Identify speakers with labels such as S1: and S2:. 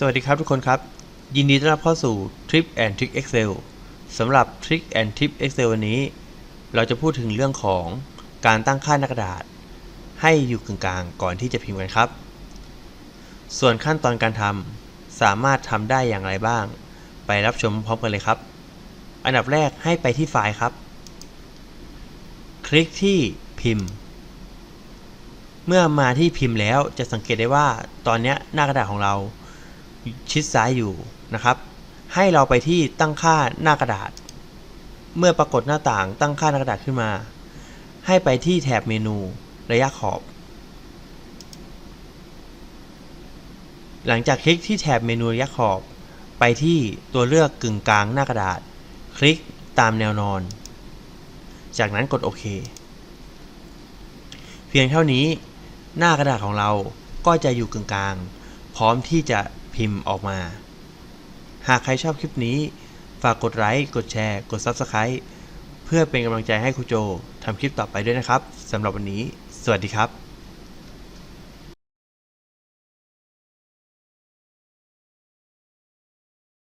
S1: สวัสดีครับทุกคนครับ ยินดีต้อนรับเข้าสู่ Trip and Trick Excel สำหรับ Trick and Tip Excel วันนี้ เราจะพูดถึงเรื่องของการตั้งค่าหน้ากระดาษ ให้อยู่กึ่งกลางก่อนที่จะพิมพ์กันครับ ส่วนขั้นตอนการทำสามารถทำได้อย่างไรบ้าง ไปรับชมพร้อมกันเลยครับ อันดับแรกให้ไปที่ไฟล์ครับ คลิกที่พิมพ์ เมื่อมาที่พิมพ์แล้วจะสังเกตได้ว่าตอนนี้หน้ากระดาษของเรา ชิดซ้ายอยู่นะครับ ให้เราไปที่ตั้งค่าหน้ากระดาษ เมื่อปรากฏหน้าต่างตั้งค่าหน้ากระดาษขึ้นมา ให้ไปที่แถบเมนูระยะขอบ หลังจากคลิกที่แถบเมนูระยะขอบ ไปที่ตัวเลือกกึ่งกลางหน้ากระดาษ คลิกตามแนวนอน จากนั้นกดโอเค เพียงเท่านี้หน้ากระดาษของเราก็จะอยู่กึ่งกลางพร้อมที่จะ พิมพ์ออกมา หากใครชอบคลิปนี้ ฝากกดไลค์กดแชร์กด Subscribe เพื่อเป็นกำลังใจให้ครูโจทำคลิปต่อไปด้วยนะครับสำหรับวันนี้ สวัสดีครับ